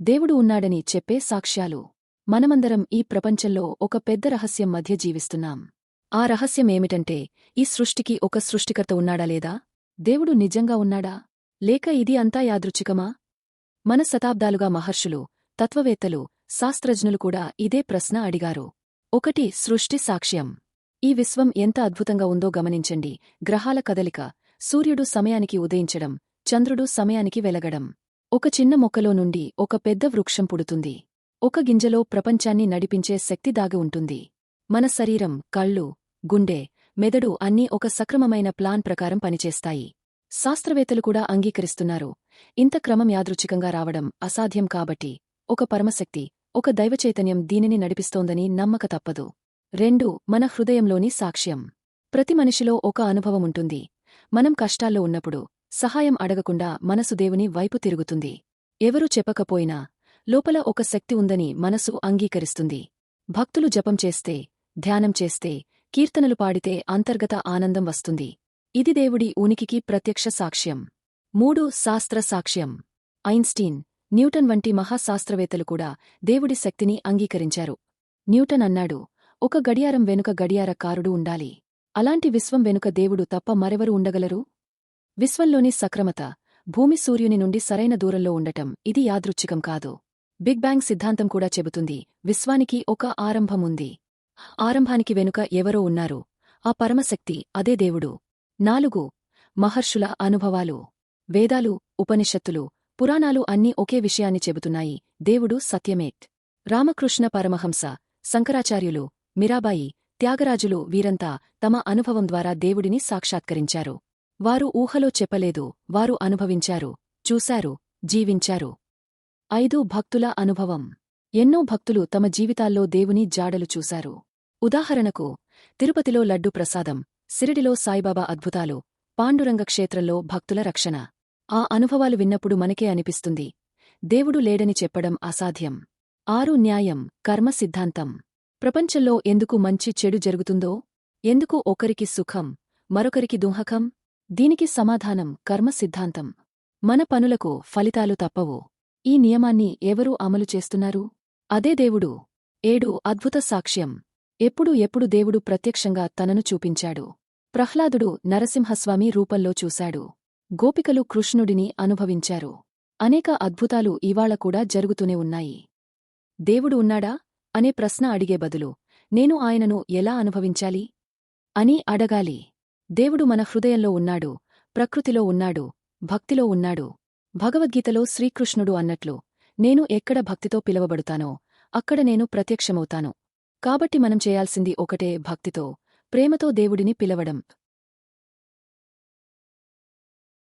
దేవుడు ఉన్నాడని చెప్పే సాక్ష్యాలు. మనమందరం ఈ ప్రపంచంలో ఒక పెద్ద రహస్యం మధ్య జీవిస్తున్నాం. ఆ రహస్యమేమిటంటే ఈ సృష్టికి ఒక సృష్టికర్త ఉన్నాడా లేదా? దేవుడు నిజంగా ఉన్నాడా? లేక ఇది అంతా యాదృచ్ఛికమా? మన శతాబ్దాలుగా మహర్షులు తత్వవేత్తలు శాస్త్రజ్ఞులు కూడా ఇదే ప్రశ్న అడిగారు. ఒకటి సృష్టి సాక్ష్యం. ఈ విశ్వం ఎంత అద్భుతంగా ఉందో గమనించండి. గ్రహాల కదలిక సూర్యుడు సమయానికి ఉదయించడం చంద్రుడు సమయానికి వెలగడం. ఒక చిన్న మొక్కలో నుండి ఒక పెద్ద వృక్షం పుడుతుంది. ఒక గింజలో ప్రపంచాన్ని నడిపించే శక్తి దాగి ఉంటుంది. మన శరీరం కళ్ళు గుండె మెదడు అన్నీ ఒక సక్రమమైన ప్లాన్ ప్రకారం పనిచేస్తాయి. శాస్త్రవేత్తలు కూడా అంగీకరిస్తున్నారు. ఇంత క్రమం యాదృచ్ఛికంగా రావడం అసాధ్యం కాబట్టి ఒక పరమశక్తి ఒక దైవచైతన్యం దీనిని నడిపిస్తోందని నమ్మక తప్పదు. రెండు మన హృదయంలోని సాక్ష్యం. ప్రతి మనిషిలో ఒక అనుభవముంటుంది మనం కష్టాల్లో ఉన్నప్పుడు సహాయం అడగకుండా మనసు దేవుని వైపు తిరుగుతుంది. ఎవరూ చెప్పకపోయినా లోపల ఒక శక్తి ఉందని మనసు అంగీకరిస్తుంది. భక్తులు జపం చేస్తే ధ్యానం చేస్తే కీర్తనలు పాడితే అంతర్గత ఆనందం వస్తుంది. ఇది దేవుడి ఉనికికి ప్రత్యక్ష సాక్ష్యం. మూడు శాస్త్ర సాక్ష్యం. ఐన్స్టీన్ న్యూటన్ వంటి మహాశాస్త్రవేత్తలు కూడా దేవుడి శక్తిని అంగీకరించారు. న్యూటన్ అన్నాడు ఒక గడియారం వెనుక గడియారకారుడు ఉండాలి. అలాంటి విశ్వం వెనుక దేవుడు తప్ప మరెవరు ఉండగలరు? విశ్వంలోని సక్రమత భూమి సూర్యుని నుండి సరైన దూరంలో ఉండటం ఇది యాదృచ్ఛికం కాదు. బిగ్ బ్యాంగ్ సిద్ధాంతం కూడా చెబుతుంది విశ్వానికి ఒక ఆరంభముంది. ఆరంభానికి వెనుక ఎవరో ఉన్నారు ఆ పరమశక్తి అదే దేవుడు. నాలుగు మహర్షుల అనుభవాలు. వేదాలు ఉపనిషత్తులు పురాణాలు అన్నీ ఒకే విషయాన్ని చెబుతున్నాయి దేవుడు సత్యమేట్ రామకృష్ణ పరమహంస శంకరాచార్యులు మిరాబాయి త్యాగరాజులు వీరంతా తమ అనుభవం ద్వారా దేవుడిని సాక్షాత్కరించారు. వారు ఊహలో చెప్పలేదు వారు అనుభవించారు చూశారు జీవించారు. ఐదు భక్తుల అనుభవం. ఎన్నో భక్తులు తమ జీవితాల్లో దేవుని జాడలు చూశారు. ఉదాహరణకు తిరుపతిలో లడ్డు ప్రసాదం సిరిడిలో సాయిబాబా అద్భుతాలు పాండురంగ క్షేత్రంలో భక్తుల రక్షణ. ఆ అనుభవాలు విన్నప్పుడు మనకే అనిపిస్తుంది. దేవుడు లేడని చెప్పడం అసాధ్యం. ఆరు న్యాయం కర్మ సిద్ధాంతం. ప్రపంచంలో ఎందుకు మంచి చెడు జరుగుతుందో? ఎందుకు ఒకరికి సుఖం మరొకరికి దుంహకం? దీనికి సమాధానం కర్మ సిద్ధాంతం. మన పనులకు ఫలితాలు తప్పవు. ఈ నియమాన్ని ఎవరూ అమలు చేస్తున్నారు? అదే దేవుడు. ఏడు అద్భుత సాక్ష్యం. ఎప్పుడు ఎప్పుడు దేవుడు ప్రత్యక్షంగా తనను చూపించాడు. ప్రహ్లాదుడు నరసింహస్వామి రూపంలో చూశాడు. గోపికలు కృష్ణుడిని అనుభవించారు. అనేక అద్భుతాలు ఇవాళ కూడా జరుగుతూనే ఉన్నాయి. దేవుడు ఉన్నాడా? అనే ప్రశ్న అడిగే బదులు నేను ఆయనను ఎలా అనుభవించాలి? అని అడగాలి. దేవుడు మన హృదయంలో ఉన్నాడు ప్రకృతిలో ఉన్నాడు భక్తిలో ఉన్నాడు. భగవద్గీతలో శ్రీకృష్ణుడు అన్నట్లు నేను ఎక్కడ భక్తితో పిలవబడుతానో అక్కడ నేను ప్రత్యక్షమవుతాను. కాబట్టి మనం చేయాల్సింది ఒకటే భక్తితో ప్రేమతో దేవుడిని పిలవడం.